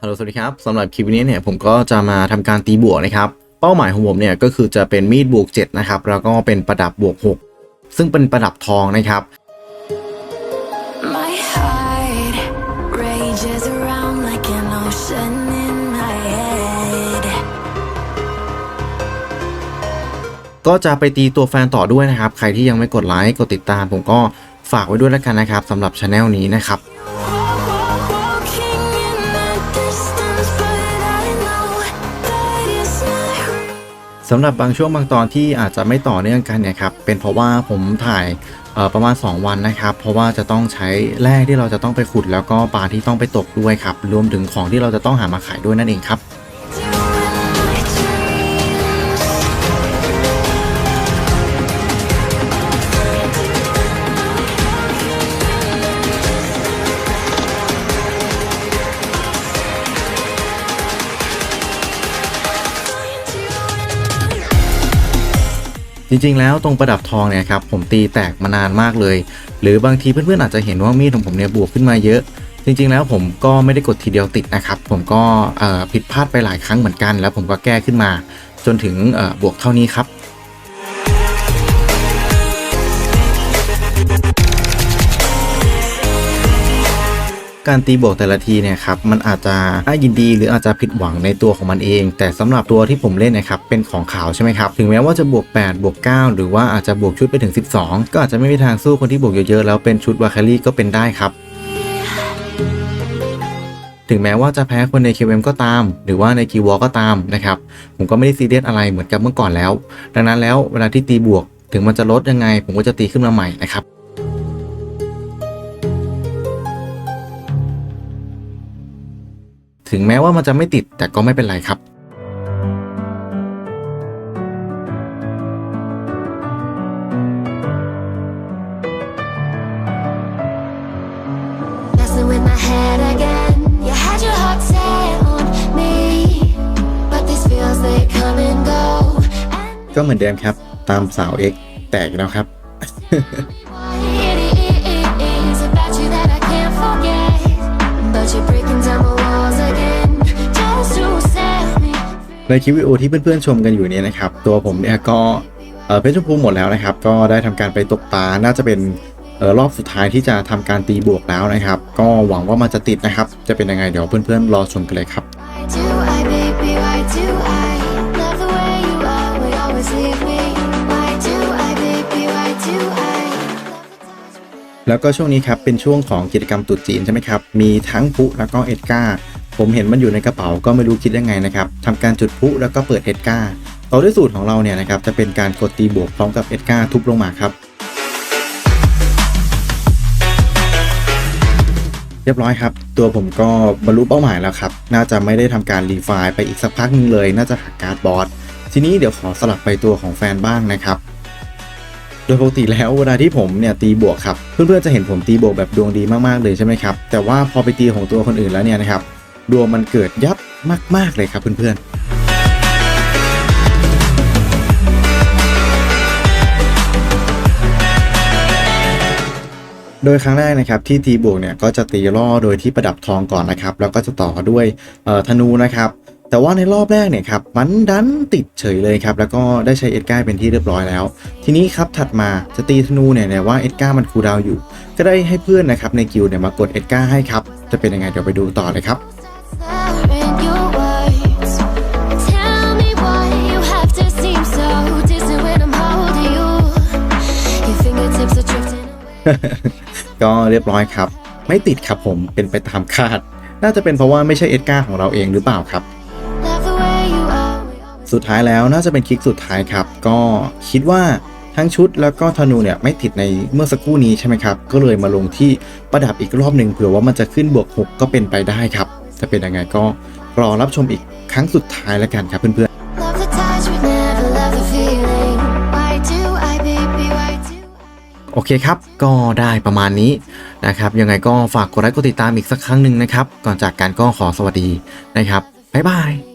ฮัลโหลสวัสดีครับสำหรับคลิปนี้เนี่ยผมก็จะมาทำการตีบวกนะครับ เป้าหมายของผมเนี่ยก็คือจะเป็นมีดบวก7นะครับแล้วก็เป็นประดับบวก 6 ซึ่งเป็นประดับทองนะครับ My heart rages around like an ocean in my head. ก็จะไปตีตัวแฟนต่อด้วยนะครับ ใครที่ยังไม่กดไลค์กดติดตาม ผมก็ฝากไว้ด้วยแล้วกันนะครับสำหรับช anel นี้นะครับ สำหรับบางช่วงบางตอนที่อาจจะไม่ต่อเนื่องกันเนี่ยครับเป็นเพราะว่าผมถ่ายประมาณ 2 วันนะครับ เพราะว่าจะต้องใช้แร่ที่เราจะต้องไปขุด แล้วก็ปลาที่ต้องไปตกด้วยครับรวมถึงของที่เราจะต้องหามาขายด้วยนั่นเองครับ จริงๆ แล้วตรงประดับทองเนี่ยครับผมตีแตกมานานมากเลย หรือบางทีเพื่อนๆอาจจะเห็นว่ามีดของผมเนี่ยบวกขึ้นมาเยอะ จริง ๆ แล้วผมก็ไม่ได้กดทีเดียวติดนะครับ ผมก็ผิดพลาดไปหลายครั้งเหมือนกัน แล้วผมก็แก้ขึ้นมา จนถึงบวกเท่านี้ครับ การตีบวกแต่ละทีเนี่ยครับมันอาจจะน่ายินดีหรืออาจจะผิดหวังในตัวของมันเอง แต่สำหรับตัวที่ผมเล่นนะครับเป็นของขาวใช่ไหมครับถึงแม้ว่าจะบวก 8 บวก 9 หรือว่าอาจจะบวกชุดไปถึง 12 ก็อาจจะไม่มีทางสู้คนที่บวกเยอะๆแล้วเป็นชุดวาคารี่ก็เป็นได้ครับถึงแม้ว่าจะแพ้คนใน KM ก็ตาม หรือว่าในกีวอก็ตามนะครับ ผมก็ไม่ได้ซีเรียสอะไรเหมือนกับเมื่อก่อนแล้ว ดังนั้นแล้วเวลาที่ตีบวก ถึงมันจะลดยังไง ผมก็จะตีขึ้นมาใหม่นะครับ ถึงแม้ว่ามันจะไม่ติดแต่ก็ไม่เป็นไรครับ Messing with my head again. You had your heart set on me, but these feels they come and go. And ก็เหมือนเดิมครับ ตามสาว X แตกแล้วครับ ในคลิปวิดีโอที่เพื่อนๆชมกันอยู่เนี่ยนะครับ ตัวผมเนี่ยก็เอ่อเพชรชมพูหมดแล้วนะครับ ก็ได้ทำการไปตกปลาน่าจะเป็นเอ่อรอบสุดท้ายที่จะทำการตีบวกแล้วนะครับ ก็หวังว่ามันจะติดนะครับ จะเป็นยังไงเดี๋ยวเพื่อนๆรอชมกันเลยครับ Why do I, baby? Why do I love the way you are? We always leave me. Why do I, baby? Why do I? แล้วก็ช่วงนี้ครับเป็นช่วงของกิจกรรมตรุษจีนใช่ไหมครับ มีทั้งพลุแล้วก็เอ็ดก้า ผมเห็นมันอยู่ในกระเป๋าก็ไม่รู้คิดยังไงนะครับทำการจุดพุแล้วก็เปิดเอ็ดก้าต่อด้วยสูตรของเราเนี่ยนะครับจะเป็นการกดตีบวกพร้อมกับเอ็ดก้าทุบลงมาครับ เรียบร้อยครับ ตัวผมก็บรรลุเป้าหมายแล้วครับ น่าจะไม่ได้ทำการรีไฟล์ไปอีกสักพักหนึงเลย น่าจะหักการ์ดบอสทีนี้เดี๋ยวขอสลับไปตัวของแฟนบ้างนะครับโดยปกติแล้วเวลาที่ผมเนี่ยตีบวกครับเพื่อนๆจะเห็นผมตีบวกแบบดวงดีมากๆเลยใช่ไหมครับแต่ว่าพอไปตีของตัวคนอื่นแล้วเนี่ยนะครับ ดวงมันเกิดยับมาก ๆ เลยครับเพื่อนๆโดยครั้งแรกนะครับที่ตีบวกเนี่ยก็จะตีล่อโดยที่ประดับทองก่อนนะครับแล้วก็จะต่อด้วยธนูนะครับ แต่ว่าในรอบแรกเนี่ยครับมันดันติดเฉยเลยครับแล้วก็ได้ใช้เอ็ดก้าเป็นที่เรียบร้อยแล้ว ทีนี้ครับถัดมาจะตีธนูเนี่ยเนี่ว่าเอ็ดก้ามันคูดาวอยู่ ก็ได้ให้เพื่อนนะครับในกิลเนี่ยมากดเอ็ดก้าให้ครับจะเป็นยังไงเดี๋ยวไปดูต่อเลยครับ ก็เรียบร้อยครับ ไม่ติดครับผมเป็นไปตามคาด น่าจะเป็นเพราะว่าไม่ใช่เอ็ดก้าของเราเองหรือเปล่าครับ Love the way you are. We always สุดท้ายแล้วน่าจะเป็นคลิกสุดท้ายครับ ก็คิดว่าทั้งชุดแล้วก็ธนูเนี่ยไม่ติดในเมื่อสักครู่นี้ใช่ไหมครับ ก็เลยมาลงที่ประดับอีกรอบหนึ่งเผื่อว่ามันจะขึ้นบวก 6 ก็เป็นไปได้ครับ จะเป็นยังไงก็รอรับชมอีกครั้งสุดท้ายแล้วกันครับเพื่อน love โอเคครับ ก็ได้ประมาณนี้นะครับ ยังไงก็ฝากกดไลค์กดติดตามอีกสักครั้งหนึ่งนะครับ ก่อนจากการก็ขอสวัสดีนะครับ บ๊ายบาย